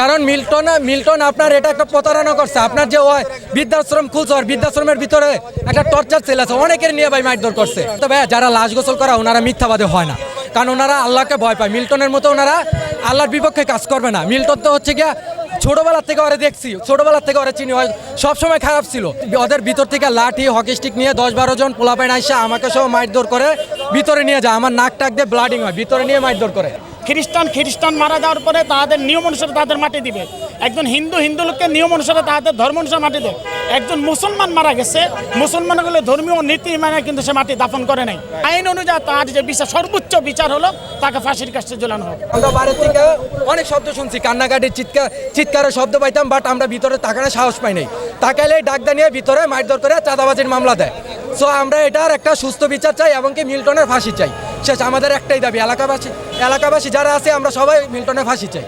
কারণ Milton Milton আপনার এটা একটা প্রতারণা করছে। আপনার যে ওই বৃদ্ধাশ্রম খুলছে আর বৃদ্ধাশ্রমের ভিতরে একটা টর্চার সেল আছে। অনেকের নিয়ে ভাই মারধর করছে। তবে যারা লাশ গোসল করা, ওনারা মিথ্যাবাদী হয় না। কারণ ওনারা আল্লাহকে ভয় পায়। মিল্টনের মতো ওনারা আল্লাহর বিপক্ষে কাজ করবে না। মিল্টন তো হচ্ছে গিয়া ছোটবেলার থেকে ওরা দেখছি। ছোটবেলার থেকে ওরা চিনি। হয় সবসময় খারাপ ছিল। ওদের ভিতর থেকে লাঠি, হকি স্টিক নিয়ে দশ বারো জন পোলাপাইন আইসা আমাকে সব মারধর করে ভিতরে নিয়ে যায়। আমার নাক টাক দিয়ে ব্লাডিং হয়। ভিতরে নিয়ে মারধর করে। খ্রিস্টান খ্রিস্টান মারা যাওয়ার পরে তাদের নিয়ম অনুসারে তাদের মাটি দিবে। একজন হিন্দু হিন্দু লোককে নিয়ম অনুসারে তাদের ধর্ম অনুসারে মাটি দেবে। একজন মুসলমান মারা গেছে মুসলমানগুলো ধর্মীয় নীতি মানে কিন্তু সে মাটি দাফন করে নাই। আইন অনুযায়ী তার যে বিচার, সর্বোচ্চ বিচার হলো তাকে ফাঁসির কাছে ঝোলানো হবে। আমরা বাইরের থেকে অনেক শব্দ শুনছি, কান্নাকাটির চিৎকার চিৎকারের শব্দ পাইতাম বাট আমরা ভিতরে তাকানোর সাহস পাই নাই। তাকাইলে ডাক নিয়ে ভিতরে মারধর করে চাঁদাবাজির মামলা দেয়। সো আমরা এটার একটা সুস্থ বিচার চাই এবং কি মিল্টনের ফাঁসি চাই। শেষ আমাদের একটাই দাবি এলাকাবাসী এলাকাবাসী যারা আছে আমরা সবাই মিল্টনে ফাঁসি চাই।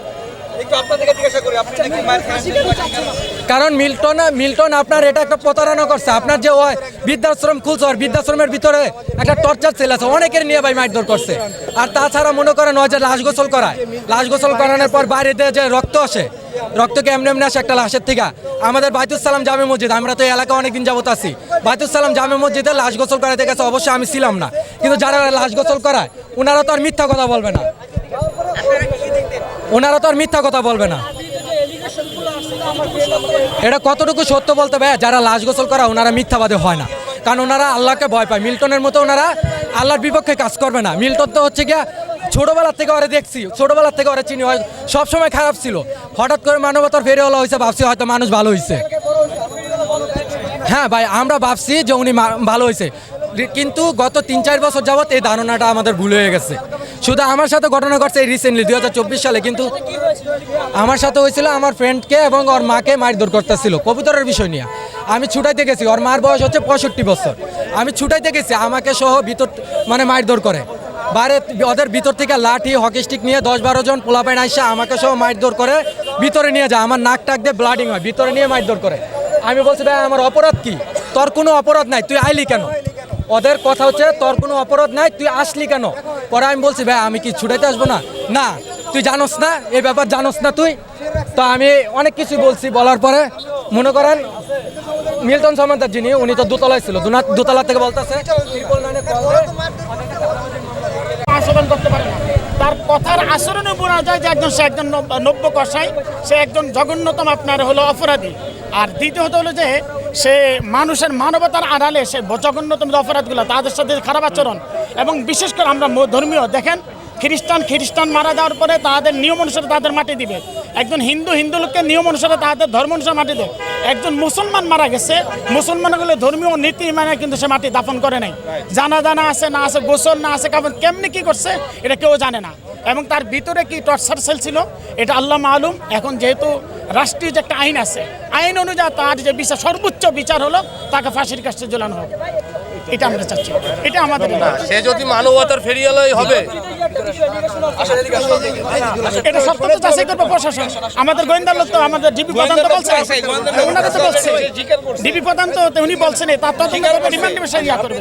কারণ মিল্টন মিল্টন আপনার এটা একটা প্রতারণা করছে। আপনার যে বৃদ্ধাশ্রম খুলছে আর বৃদ্ধাশ্রমের ভিতরে একটা টর্চার সেল আছে, অনেকের নিয়ে ভাই মারধর করছে। আর তাছাড়া মনে করেন ওই যে লাশ গোসল করায়। লাশ গোসল করানোর পর বাইরেতে যে রক্ত আসে রক্তকে এমনি এমনি আসে একটা লাশের থেকে? আমাদের বাইতুল সালাম জামে মসজিদ, আমরা তো এলাকা অনেকদিন যাবত আছি। বাইতুল সালাম জামে মসজিদে লাশ গোসল করাতে গেছে, অবশ্যই আমি ছিলাম না। কিন্তু যারা লাশ গোসল করায় ওনারা তো আর মিথ্যা কথা বলবে না। ওনারা তো আর মিথ্যা কথা বলবে না। এটা কতটুকু সত্য বলতে ভাই যারা লাশ গোসল করা, ওনারা মিথ্যাবাদী হয় না। কারণ ওনারা আল্লাহকে ভয় পায়। মিল্টনের মতো ওনারা আল্লাহর বিপক্ষে কাজ করবে না। মিল্টন তো হচ্ছে গিয়া ছোটবেলার থেকে ওরা দেখছি। ছোটবেলার থেকে ওরা চিনি। হয় সবসময় খারাপ ছিল। হঠাৎ করে মানবতার ফেরিওয়ালা হয়েছে। ভাবছি হয়তো মানুষ ভালো হয়েছে হ্যাঁ ভাই, আমরা ভাবছি যে উনি ভালো হয়েছে কিন্তু গত তিন চার বছর যাবত এই ধারণাটা আমাদের ভুল হয়ে গেছে। শুধু আমার সাথে ঘটনা ঘটছে রিসেন্টলি দু হাজার চব্বিশ সালে, কিন্তু আমার সাথে হয়েছিল আমার ফ্রেন্ডকে এবং ওর মাকে মারধর করতেছিল, কবুতরের বিষয় নিয়ে। আমি ছুটাইতে গেছি, ওর মার বয়স হচ্ছে পঁয়ষট্টি বছর। আমি ছুটাইতে গেছি, আমাকে সহ ভিতর মানে মারধর করে। বাইরে ওদের ভিতর থেকে লাঠি, হকি স্টিক নিয়ে দশ বারো জন পোলাপাইন আইসা আমাকে সহ মারধর করে ভিতরে নিয়ে যায়। আমার নাক টাক দিয়ে ব্লাডিং হয়, ভিতরে নিয়ে মারধর করে। আমি বলছি, ভাই, আমার অপরাধ কি? তোর কোনো অপরাধ নাই, তুই আইলি কেন? ওদের কথা হচ্ছে, তোর কোনো অপরাধ নাই, তুই আসলি কেন? পরে আমি বলছি, ভাই, আমি কি ছুটাইতে আসব না? না, তুই জানোস না এই ব্যাপার জানোস না তুই। তো আমি অনেক কিছু বলছি, বলার পরে মনে করেন, মিল্টন সমাদার যিনি, উনি তো দোতলায় ছিল দোতলা থেকে বলতেছে তার কথার আচরণে বোঝা যায় যে একজন সে একজন নব- নব্য কষাই সে একজন জঘন্যতম আপনার হলো অপরাধী। আর দ্বিতীয়ত হলো যে, সে মানুষের মানবতার আড়ালে সে যে অপরাধগুলো, তাদের সাথে খারাপ আচরণ এবং বিশেষ করে আমরা ধর্মীয়, দেখেন, খ্রিস্টান খ্রিস্টান মারা যাওয়ার পরে তাদের নিয়ম অনুসারে তাদের মাটি দিবে। একজন হিন্দু হিন্দু লোককে নিয়ম অনুসারে তাদের ধর্ম অনুসারে মাটি দেবে একজন মুসলমান মারা গেছে মুসলমানগুলো ধর্মীয় নীতি মানে কিন্তু সে মাটি দাফন করে নাই। জানা জানা আছে, না আছে, গোসল, না আছে কাপড় কেমনি কি করছে, এটা কেউ জানে না। এবং তার ভিতরে কি টর্চার সেল ছিল, এটা আল্লাহ মালুম। এখন যেহেতু রাষ্ট্রীয় যে একটা আইন আছে আইন অনুযায়ী তার যে বিচার সর্বোচ্চ বিচার হলো তাকে ফাঁসির কাছে ঝোলানো হবে। এটা আমরা চাচ্ছি। এটা আমাদের সে যদি মানবতার ফেরিয়ালয় হবে। এটা সব কথা যাচাই করবে প্রশাসন। আমাদের গোয়েন্দা লোক তো আমাদের ডিবি প্রধান তো বলছে। ওনারা তো বলছে। ডিবি প্রধান তো উনি বলছেন তার রিমান্ড ইয়া করবে।